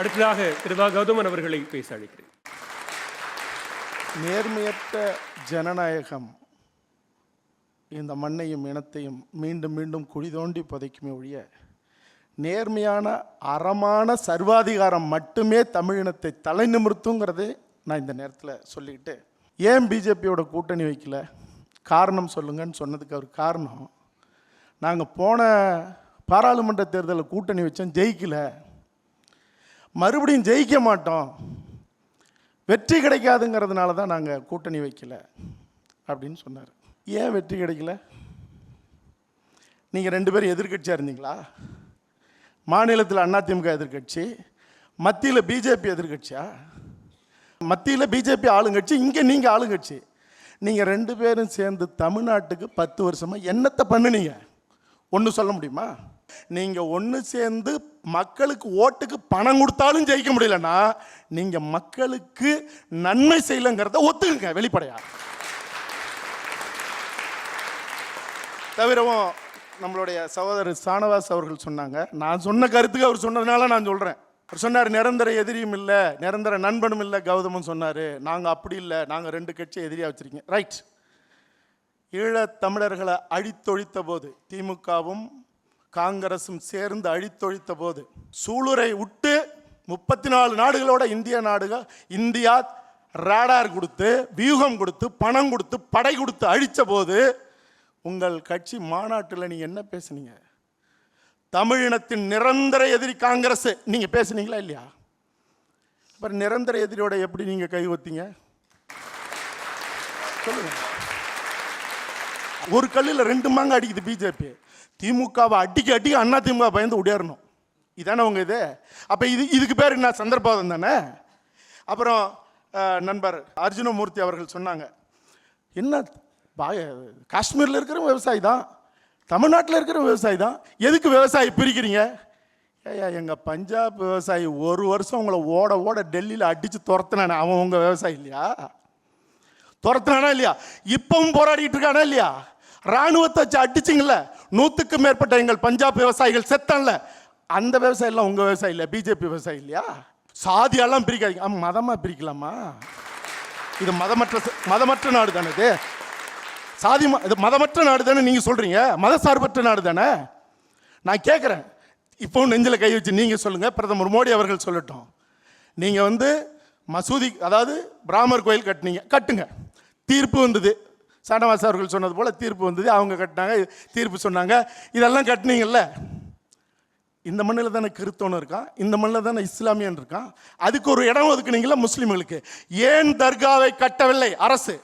அடுத்ததாக கிருபா கௌதமன் அவர்களை பேச அழைக்கிறேன். நேர்மையற்ற ஜனநாயகம் இந்த மண்ணையும் இனத்தையும் மீண்டும் மீண்டும் குழி தோண்டி புதைக்குமே ஒழிய நேர்மையான அறமான சர்வாதிகாரம் மட்டுமே தமிழினத்தை தலை நிமிர்த்துங்கிறது நான் இந்த நேரத்தில் சொல்லிக்கிட்டு ஏன் பிஜேபியோட கூட்டணி வைக்கல? காரணம் சொல்லுங்கன்னு சொன்னதுக்கு அவர் காரணம் நாங்கள் போன பாராளுமன்ற தேர்தலில் கூட்டணி வச்சோம் ஜெயிக்கல. மறுபடியும் ஜெயிக்க மாட்டோம். வெற்றி கிடைக்காதுங்கிறதுனால தான் நாங்கள் கூட்டணி வைக்கல அப்படின்னு சொன்னார். ஏன் வெற்றி கிடைக்கல? நீங்கள் ரெண்டு பேரும் எதிர்க்கட்சியாக இருந்தீங்களா? மாநிலத்தில் அதிமுக எதிர்க்கட்சி மத்தியில் பிஜேபி எதிர்க்கட்சியா மத்தியில் பிஜேபி ஆளுங்கட்சி இங்கே நீங்கள் ஆளுங்கட்சி. நீங்கள் ரெண்டு பேரும் சேர்ந்து தமிழ்நாட்டுக்கு பத்து வருஷமாக என்னத்தை பண்ணுனீங்க? ஒன்று சொல்ல முடியுமா? நீங்கள் ஒன்று சேர்ந்து மக்களுக்கு ஓட்டுக்கு பணம் கொடுத்தாலும் ஜெயிக்க முடியலன்னா நீங்கள் மக்களுக்கு நன்மை செய்யலங்கிறத ஒத்துக்குங்க வெளிப்படையா. தவிரவும் நம்மளுடைய சகோதரர் சானவாஸ் அவர்கள் சொன்னாங்க நான் சொன்ன கருத்துக்கு அவர் சொன்னதுனால நான் சொல்கிறேன் அவர் சொன்னார் நிரந்தர எதிரியும் இல்லை நிரந்தர நண்பனும் இல்லை கௌதமும் சொன்னார். நாங்கள் அப்படி இல்லை நாங்கள் ரெண்டு கட்சியை எதிரியாக வச்சுருக்கீங்க. ரைட் ஈழத் தமிழர்களை அழித்தொழித்த போது திமுகவும் காங்கிரஸும் சேர்ந்து அழித்தொழித்த போது சூளுரை விட்டு முப்பத்தி நாலு நாடுகளோட இந்திய நாடுகள் இந்தியா ராடார் கொடுத்து வியூகம் கொடுத்து பணம் கொடுத்து படை கொடுத்து அழித்த போது உங்கள் கட்சி மாநாட்டில் நீங்கள் என்ன பேசுனீங்க? தமிழினத்தின் நிரந்தர எதிரி காங்கிரஸ் நீங்கள் பேசுனீங்களா இல்லையா? அப்புறம் நிரந்தர எதிரியோட எப்படி நீங்கள் கை சொல்லுங்கள் ஒரு கல்லில் ரெண்டு மாங்க அடிக்குது பிஜேபி திமுகவை அடிக்க அடிக்க அண்ணா திமுக பயந்து உடையறணும் இதானே உங்கள் இது? அப்போ இது இதுக்கு பேர் என்ன? சந்தர்ப்பவாதம் தானே? அப்புறம் நண்பர் அர்ஜுனமூர்த்தி அவர்கள் சொன்னாங்க. என்ன பாய காஷ்மீரில் இருக்கிற விவசாயி தான். தமிழ்நாட்டில் இருக்கிற விவசாயி தான். எதுக்கு விவசாயி பிரிக்கிறீங்க? ஏய்யா எங்கள் பஞ்சாப் விவசாயி ஒரு வருஷம் உங்களை ஓட ஓட டெல்லியில் அடித்து துரத்துனானே. அவன் உங்கள் விவசாயி இல்லையா? துரத்துனானா இல்லையா? இப்பவும் போராடிட்டு இருக்கானா இல்லையா? ராணுவத்தை வச்சு அடிச்சிங்கல்ல? நூற்றுக்கு மேற்பட்ட எங்கள் பஞ்சாப் விவசாயிகள் செத்தன்ல அந்த விவசாயிலாம் எல்லாம் உங்கள் விவசாயி இல்லை பிஜேபி விவசாயி இல்லையா? சாதியெல்லாம் பிரிக்காதீங்க. ஆமாம் மதமாக பிரிக்கலாமா? இது மதமற்ற மதமற்ற நாடு தானே இது? சாதி ம- இது மதமற்ற நாடு தானே நீங்கள் சொல்கிறீங்க மத சார்பற்ற நாடு தானே? நான் கேட்குறேன் இப்போ நெஞ்சில் கை வச்சு நீங்கள் சொல்லுங்கள் பிரதமர் மோடி அவர்கள் சொல்லட்டும். நீங்கள் வந்து மசூதி அதாவது பிராமர் கோயில் கட்டுனீங்க. கட்டுங்க. தீர்ப்பு வந்தது. சனவாஸ் அவர்கள் சொன்னது போல் தீர்ப்பு வந்தது. அவங்க கட்டினாங்க தீர்ப்பு சொன்னாங்க. இதெல்லாம் கட்டினீங்கல்ல? இந்த மண்ணில் தானே கிறிஸ்தவன் இருக்கான் இந்த மண்ணில் தானே இஸ்லாமியன் இருக்கான் அதுக்கு ஒரு இடம் ஒதுக்குனீங்களா முஸ்லீம்களுக்கு. ஏன் தர்காவை கட்டவில்லை? அரசு.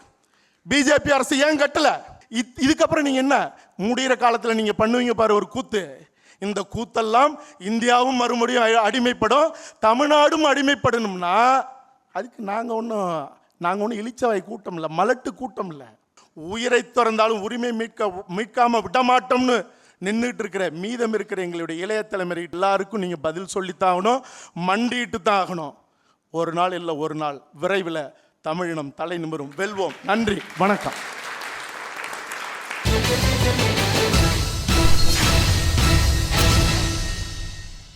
பிஜேபி அரசு ஏன் கட்டலை? இத்- இதுக்கப்புறம் நீங்கள் என்ன? முடிகிற காலத்தில் நீங்கள் பண்ணுவீங்க பாரு ஒரு கூத்து. இந்த கூத்தெல்லாம் இந்தியாவும் மறுபடியும் அடிமைப்படும் தமிழ்நாடும் அடிமைப்படணும்னா அதுக்கு நாங்கள் ஒன்றும் நாங்கள் ஒன்றும் இளிச்சவாய் கூட்டம் இல்லை மலட்டு கூட்டம் இல்லை உயிரை திறந்தாலும் உரிமை மீட்க மீட்காமல் விடமாட்டோம்னு நின்றுட்டு இருக்கிற மீதம் இருக்கிற எங்களுடைய இளைய தலைமுறை எல்லாருக்கும் நீங்கள் பதில் சொல்லித்தான் ஆகணும் மண்டிட்டு தான் ஆகணும். ஒரு நாள் இல்லை ஒரு நாள். விரைவில் தமிழினம் தலை நிமிரும். வெல்வோம். நன்றி. வணக்கம்.